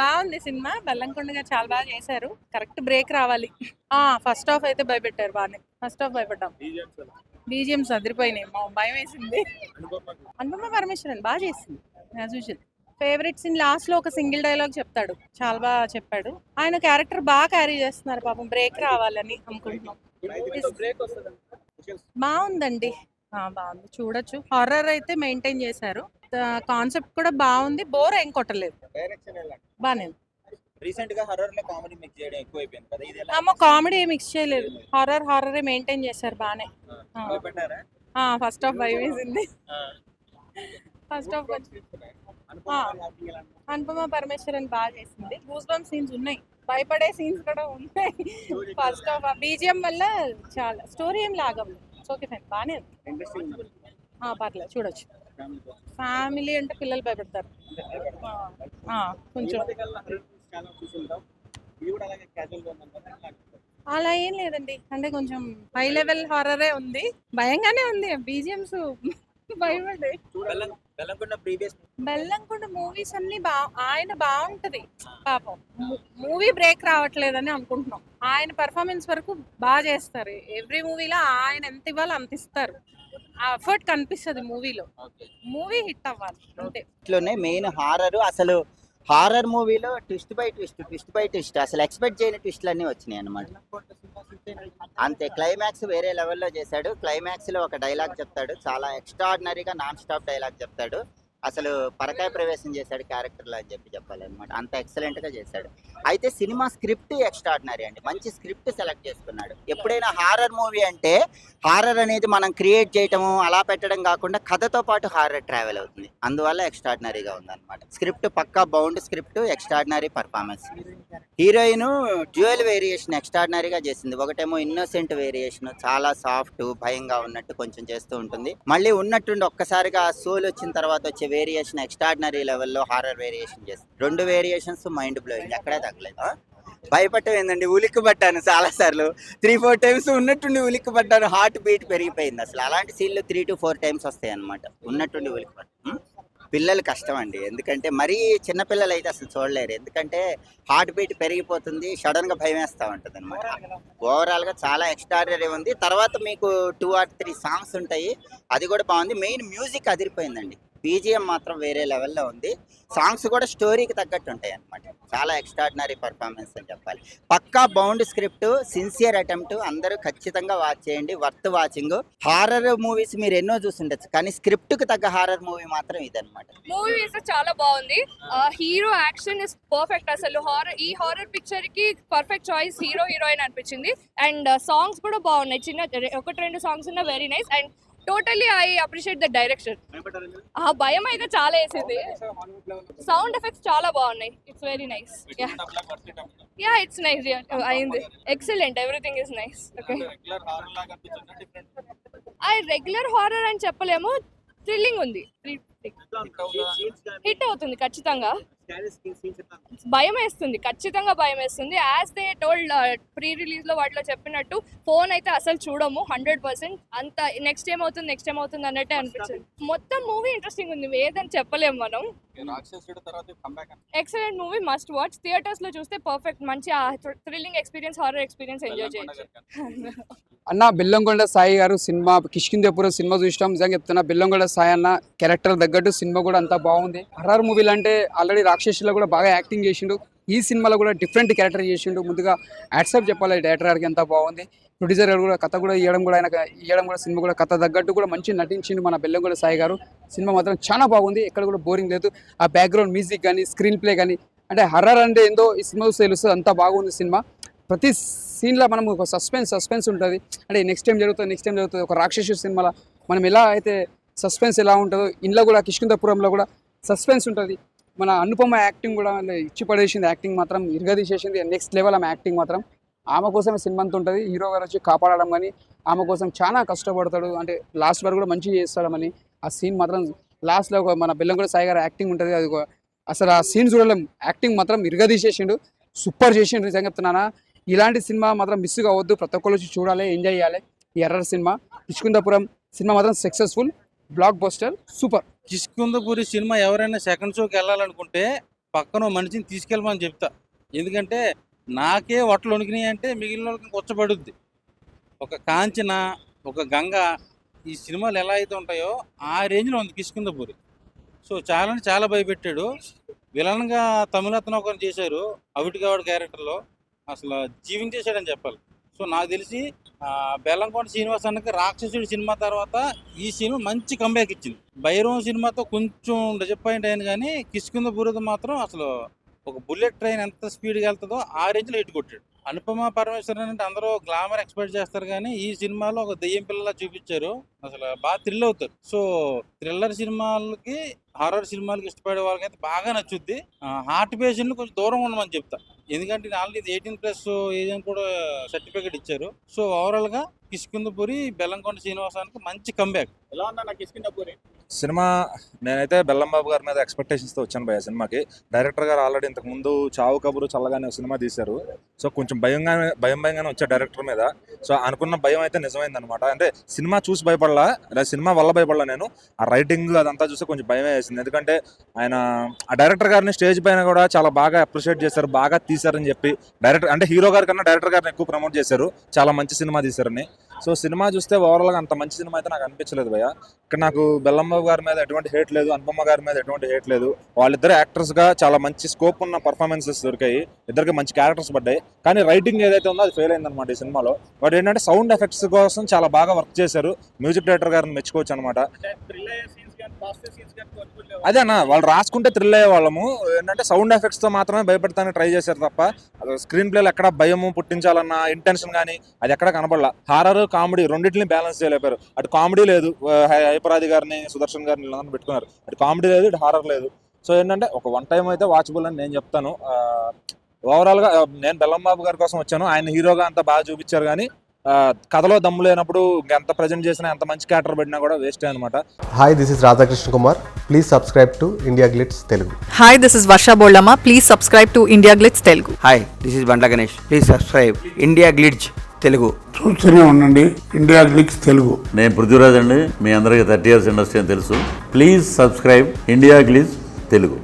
బాగుంది సినిమా. బెల్లంకొండ గారు చాలా బాగా చేశారు. కరెక్ట్ బ్రేక్ రావాలి. ఆ ఫస్ట్ హాఫ్ అయితే భయపెట్టారు బాగానే ఫస్ట్ హాఫ్ భయపడ్డాం. బీజిఎం అదిరిపోయినాయి. మా భయం వేసింది. అనుపమ పరమేశ్వరన్ బాగా చేసింది యాజ్ యూజువల్ ఫేవరెట్ సీన్ లాస్ట్లో ఒక సింగిల్ డైలాగ్ చెప్తాడు. చాలా బాగా చెప్పాడు. ఆయన క్యారెక్టర్ బాగా క్యారీ చేస్తున్నారు పాపం. బ్రేక్ రావాలని అనుకుంటున్నాం. బాగుందండి. బాగుంది. చూడొచ్చు. హారర్ అయితే మెయింటైన్ చేశారు. కాన్సెప్ట్ కూడా బాగుంది. బోర్ ఏం కొట్టలేదు. ఉంది. రీసెంట్గా హర్రర్లో కామెడీ మిక్స్ చేయడం ఎక్కువైపోయింది కదా ఇది ఎలా? అమ్మ కామెడీ మిక్స్ చేయలేదు. హారర్ హారర్ మెయింటైన్ చేశారు బాగానే భయపడ్డారా ఫస్ట్ హాఫ్ భయం వేసింది. ఫస్ట్ హాఫ్ ఆ. అనుపమ పరమేశ్వరన్ బాగా చేసింది. గూస్ బంప్ సీన్స్ ఉన్నాయి. భయపడే సీన్స్ కూడా ఉన్నాయి. ఫస్ట్ హాఫ్ బీజిఎం వల్ల చాలా స్టోరీ ఏం లాగం ఓకే ఫైన్. ఆ, పర్లేదు చూడొచ్చు. ఫ్యామిలీ అంటే పిల్లలు భయపెడతారు. కొంచెం. అలా ఏం లేదండి. అంటే కొంచెం హై లెవెల్ హారరే ఉంది. భయంగానే ఉంది. బీజిఎంస్ భయపడే. బెల్లంకొండ బెల్లంకొండ మూవీస్ అన్ని బా ఆయన బాగుంటది. పాపం. మూవీ బ్రేక్ రావట్లేదని అనుకుంటున్నాం. ఆయన పర్ఫార్మెన్స్ వరకు బాగా చేస్తారు. ఎవ్రీ మూవీలో ఆయన ఎంత ఇవ్వాలో అంత ఇస్తారు. ఆ ఎఫర్ట్ కనిపిస్తుంది మూవీలో. మూవీ హిట్ అవ్వాలి అంతే. మెయిన్ హారర్ అసలు హారర్ మూవీలో twist by twist twist by twist అసలు ఎక్స్పెక్ట్ చేయని ట్విస్ట్లు అన్నీ వచ్చినాయి అనమాట అంతే క్లైమాక్స్ వేరే లెవెల్లో చేశాడు. క్లైమాక్స్లో ఒక డైలాగ్ చెప్తాడు చాలా ఎక్స్ట్రాడినరీగా నాన్ స్టాప్ డైలాగ్ చెప్తాడు. అసలు పరకాయ ప్రవేశం చేశాడు క్యారెక్టర్లో అని చెప్పి చెప్పాలన్నమాట. అంత ఎక్సలెంట్గా చేశాడు. అయితే సినిమా స్క్రిప్ట్ ఎక్స్ట్రాడినరీ అండి. మంచి స్క్రిప్ట్ సెలెక్ట్ చేసుకున్నాడు. ఎప్పుడైనా హారర్ మూవీ అంటే హారర్ అనేది మనం క్రియేట్ చేయటము అలా పెట్టడం కాకుండా కథతో పాటు హారర్ ట్రావెల్ అవుతుంది. అందువల్ల ఎక్స్ట్రాడినరీగా ఉందన్నమాట. స్క్రిప్ట్ పక్కా bound script extraordinary performance. Heroine dual variation ఎక్స్ట్రాడినరీగా చేసింది. ఒకటేమో ఇన్నోసెంట్ వేరియేషన్. చాలా సాఫ్ట్ భయంగా ఉన్నట్టు కొంచెం చేస్తూ ఉంటుంది. మళ్ళీ ఉన్నట్టుండి ఒక్కసారిగా సోల్ వచ్చిన తర్వాత వచ్చే వేరియేషన్ ఎక్స్ట్రాడినరీ లెవెల్లో హారర్ వేరియేషన్ చేస్తుంది. రెండు వేరియేషన్స్ మైండ్ బ్లోయింగ్ ఎక్కడే తగ్గలేదు. భయపడటం ఏందండి? ఉలిక్కి పట్టాను చాలా సార్లు త్రీ ఫోర్ టైమ్స్ ఉన్నట్టుండి ఉలిక్కి పట్టాను హార్ట్ బీట్ పెరిగిపోయింది అసలు. అలాంటి సీన్లు త్రీ టు ఫోర్ టైమ్స్ వస్తాయి అనమాట ఉన్నట్టుండి ఉలిక్కి పట్టాను పిల్లలు కష్టం అండి ఎందుకంటే మరీ చిన్నపిల్లలు అయితే అసలు చూడలేరు. ఎందుకంటే హార్ట్ బీట్ పెరిగిపోతుంది సడన్గా భయం వేస్తూ ఉంటుంది అనమాట ఓవరాల్గా చాలా ఎక్స్ట్రాడనరీ ఉంది. తర్వాత మీకు టూ ఆర్ త్రీ సాంగ్స్ ఉంటాయి. అది కూడా బాగుంది. Main music అదిరిపోయిందండి. బీజిఎం మాత్రం వేరే లెవెల్లో ఉంది. సాంగ్స్ కూడా స్టోరీకి తగ్గట్టు ఉంటాయి అనమాట చాలా ఎక్స్ట్రాడినరీ పర్ఫార్మెన్స్ అని చెప్పాలి. పక్కా బౌండ్ స్క్రిప్ట్ సిన్సియర్ అటెంప్ట్ అందరూ ఖచ్చితంగా వాచ్ చేయండి. Worth watching. హారర్ మూవీస్ మీరు ఎన్నో చూసుండొచ్చు కానీ స్క్రిప్ట్కు తగ్గ హారర్ మూవీ మాత్రం ఇదన్నమాట. మూవీ చాలా బాగుంది. హీరో యాక్షన్ ఇస్ పర్ఫెక్ట్ అసలు. హారర్ ఈ హారర్ పిక్చర్కి పర్ఫెక్ట్ చాయిస్ హీరో హీరోయిన్ అనిపించింది. అండ్ సాంగ్స్ కూడా బాగున్నాయి. చిన్న ఒకటి రెండు సాంగ్స్ ఉన్న very nice and totally I appreciate the direction ఆ భయం అయితే చాలా వేసింది. సౌండ్ ఎఫెక్ట్స్ చాలా బాగున్నాయి. It's very nice yeah it's nice అయింది. Excellent everything is nice okay I regular horror అని చెప్పలేము. థ్రిల్లింగ్ ఉంది. హిట్ అవుతుంది ఖచ్చితంగా. భయం వేస్తుంది ఖచ్చితంగా భయం వేస్తుంది. యాజ్ దే టోల్డ్ ప్రీ రిలీజ్లో వాటిలో చెప్పినట్టు ఫోన్ అయితే అసలు చూడము హండ్రెడ్ పర్సెంట్ అంత నెక్స్ట్ ఏమవుతుంది నెక్స్ట్ ఏమవుతుంది అన్నట్టే అనిపించింది. మొత్తం మూవీ ఇంట్రెస్టింగ్ ఉంది ఏదని చెప్పలేము మనం. ఎక్సలెంట్ మూవీ మస్ట్ వాచ్ థియేటర్స్లో చూస్తే పర్ఫెక్ట్ మంచి thrilling experience horror experience enjoy చేయొచ్చు. అన్న బెల్లంకొండ సాయి గారు సినిమా కిష్కిందేపురం సినిమా చూసినాం. నిజంగా చెప్తున్నా బెల్లంకొండ సాయి అన్న క్యారెక్టర్ తగ్గట్టు సినిమా కూడా అంతా బాగుంది. హర్రర్ మూవీలు అంటే ఆల్రెడీ రాక్షసులో కూడా బాగా యాక్టింగ్ చేసిండు. ఈ సినిమాలో కూడా డిఫరెంట్ క్యారెక్టర్ చేసిండు. ముందుగా యాక్సెప్ట్ చెప్పాలి డైరెక్టర్ గారికి ఎంత బాగుంది. ప్రొడ్యూసర్ గారు కూడా కథ కూడా ఇవ్వడం కూడా ఆయన ఇవ్వడం కూడా సినిమా కూడా కథ తగ్గట్టు కూడా మంచి నటించిండు మన బెల్లంగూడ సాయి గారు. సినిమా మాత్రం చాలా బాగుంది. ఎక్కడ కూడా బోరింగ్ లేదు. ఆ బ్యాక్గ్రౌండ్ మ్యూజిక్ కానీ స్క్రీన్ ప్లే కానీ అంటే హర్రర్ అంటే ఏందో ఈ సినిమా చూస్తే తెలుస్తుంది. బాగుంది సినిమా. ప్రతి సీన్లో మనం ఒక సస్పెన్స్ సస్పెన్స్ ఉంటుంది. అంటే నెక్స్ట్ టైం జరుగుతుంది నెక్స్ట్ టైం జరుగుతుంది. ఒక రాక్షసు సినిమాలో మనం ఎలా అయితే సస్పెన్స్ ఎలా ఉంటుందో ఇంట్లో కూడా కిష్కిందపురంలో కూడా సస్పెన్స్ ఉంటుంది. మన అనుపమ యాక్టింగ్ కూడా ఇచ్చి పడేసింది. యాక్టింగ్ మాత్రం ఇరగదీసేసింది. నెక్స్ట్ లెవెల్ ఆమె యాక్టింగ్ మాత్రం. ఆమె కోసమే సినిమా అంతా ఉంటుంది. హీరో గారు వచ్చి కాపాడడం కానీ ఆమె కోసం చాలా కష్టపడతాడు. అంటే లాస్ట్ వరకు కూడా మంచిగా చేస్తాడమని. ఆ సీన్ మాత్రం లాస్ట్లో మన బెల్లంకొండ సాయి గారు యాక్టింగ్ ఉంటుంది. అది అసలు ఆ సీన్ చూడలేం. యాక్టింగ్ మాత్రం ఇరగదీసేసిండు. సూపర్ చేసిండు నిజంగా చెప్తున్నానా ఇలాంటి సినిమా మాత్రం మిస్ కావద్దు. ప్రతి ఒక్కరు వచ్చి చూడాలి ఎంజాయ్ చేయాలి. ఈ ఎర్రర్ సినిమా. కిష్కుందపురం సినిమా మాత్రం successful blockbuster super Kishkindhapuri సినిమా ఎవరైనా సెకండ్ షోకి వెళ్ళాలనుకుంటే పక్కన మనిషిని తీసుకెళ్ళమని చెప్తా. ఎందుకంటే నాకే వట్టలు వణికినాయి అంటే మిగిలిన వాళ్ళకి కొచ్చబడుద్ది ఒక కాంచన ఒక గంగ ఈ సినిమాలు ఎలా అయితే ఉంటాయో ఆ రేంజ్లో ఉంది కిష్కుందపూరి సో చాలా చాలా భయపెట్టాడు. విలన్గా తమిళతను ఒకరిని చేశారు అవిటిగావాడు క్యారెక్టర్లో. అసలు జీవించేశాడని చెప్పాలి. సో నాకు తెలిసి బెల్లంకొండ శ్రీనివాస్ అన్నకి రాక్షసుడి సినిమా తర్వాత ఈ సినిమా మంచి కంబ్యాక్ ఇచ్చింది. భైరవం సినిమాతో కొంచెం డిసప్పాయింట్ అయింది కానీ కిష్కింద బురద మాత్రం అసలు ఒక బుల్లెట్ ట్రైన్ ఎంత స్పీడ్గా వెళ్తుందో ఆ రేంజ్లో హిట్ కొట్టాడు. అనుపమ పరమేశ్వరన్ అంటే అందరూ గ్లామర్ ఎక్స్పెక్ట్ చేస్తారు కానీ ఈ సినిమాలో ఒక దెయ్యం పిల్లలా చూపించారు. అసలు బాగా థ్రిల్ అవుతారు. సో థ్రిల్లర్ సినిమాలకి హారర్ సినిమాలకి ఇష్టపడే వాళ్ళకైతే బాగా నచ్చుద్ది. హార్ట్ పేషెంట్ కొంచెం దూరం ఉండమని చెప్తా. ఎందుకంటే ఆల్రెడీ ఎయిటీన్ ప్లస్ ఏజ్ అని కూడా సర్టిఫికేట్ ఇచ్చారు. సో ఓవరాల్గా కిష్కిందపురి బెల్లంకొండ శ్రీనివాసానికి మంచి కంబ్యాక్ ఎలా ఉందా నాకు కిష్కిందపూరి సినిమా నేనైతే బెల్లంబాబు గారి మీద ఎక్స్పెక్టేషన్స్తో వచ్చాను భయ సినిమాకి. డైరెక్టర్ గారు ఆల్రెడీ ఇంతకు ముందు చావు కబురు చల్లగానే ఒక సినిమా తీశారు. సో కొంచెం భయంగానే భయం భయంగానే వచ్చారు డైరెక్టర్ మీద. సో అనుకున్న భయం అయితే నిజమైంది అనమాట అంటే సినిమా చూసి భయపడలా లేదా సినిమా వల్ల భయపడలా నేను. ఆ రైటింగ్ అదంతా చూస్తే కొంచెం భయమే వేసింది. ఎందుకంటే ఆయన ఆ డైరెక్టర్ గారిని స్టేజ్ పైన కూడా చాలా బాగా అప్రిషియేట్ చేశారు బాగా తీశారని చెప్పి. డైరెక్టర్ అంటే హీరో గారి కన్నా డైరెక్టర్ గారిని ఎక్కువ ప్రమోట్ చేశారు. చాలా మంచి సినిమా తీశారని. సో సినిమా చూస్తే ఓవరాల్గా అంత మంచి సినిమా అయితే నాకు అనిపించలేదు భయ్య. ఇక్కడ నాకు బెల్లంబాబు గారి మీద ఎటువంటి హేట్ లేదు అనుపమ్మ గారి మీద ఎటువంటి హేట్ లేదు. వాళ్ళిద్దరు యాక్టర్స్గా చాలా మంచి స్కోప్ ఉన్న పర్ఫార్మెన్సెస్ దొరికాయి. ఇద్దరికి మంచి క్యారెక్టర్స్ పడ్డాయి. కానీ రైటింగ్ ఏదైతే ఉందో అది ఫెయిల్ అయిందనమాట ఈ సినిమాలో. బట్ ఏంటంటే సౌండ్ ఎఫెక్ట్స్ కోసం చాలా బాగా వర్క్ చేశారు. మ్యూజిక్ డైరెక్టర్ గారిని మెచ్చుకోవచ్చు అనమాట అదే అన్న వాళ్ళు రాసుకుంటే థ్రిల్ అయ్యే వాళ్ళము. ఏంటంటే సౌండ్ ఎఫెక్ట్స్తో మాత్రమే భయపెడతానికి ట్రై చేశారు తప్ప స్క్రీన్ ప్లేలో ఎక్కడ భయము పుట్టించాలన్న ఇంటెన్షన్ కానీ అది ఎక్కడ కనబడలా. హారర్ కామెడీ రెండింటిని బ్యాలెన్స్ చేయలేపారు అటు కామెడీ లేదు హై- హైపరాది గారిని సుదర్శన్ గారిని వీళ్ళందరినీ పెట్టుకున్నారు. అటు కామెడీ లేదు ఇటు హారర్ లేదు. సో ఏంటంటే ఒక వన్ టైం అయితే వాచబుల్ అని నేను చెప్తాను. ఓవరాల్గా నేను బెల్లం బాబు గారి కోసం వచ్చాను. ఆయన హీరోగా అంత బాగా చూపించారు కానీ కథలో దమ్ము లేనప్పుడు ఎంత ప్రజెంట్ చేసినా ఎంత మంచి క్యారెక్టర్ పెట్టినా కూడా వేస్టే అనమాట hi this is Radhakrishna Kumar please subscribe to India Glitz Telugu hi this is Varsha Bollamma please subscribe to India Glitz Telugu hi this is Bandla Ganesh please subscribe India Glitz Telugu చూస్తూనే ఉండండి. India Glitz Telugu నేను పృథ్వీరాజ్ అండి. మీ అందరికీ thirty years industry అని తెలుసు. Please subscribe India Glitz Telugu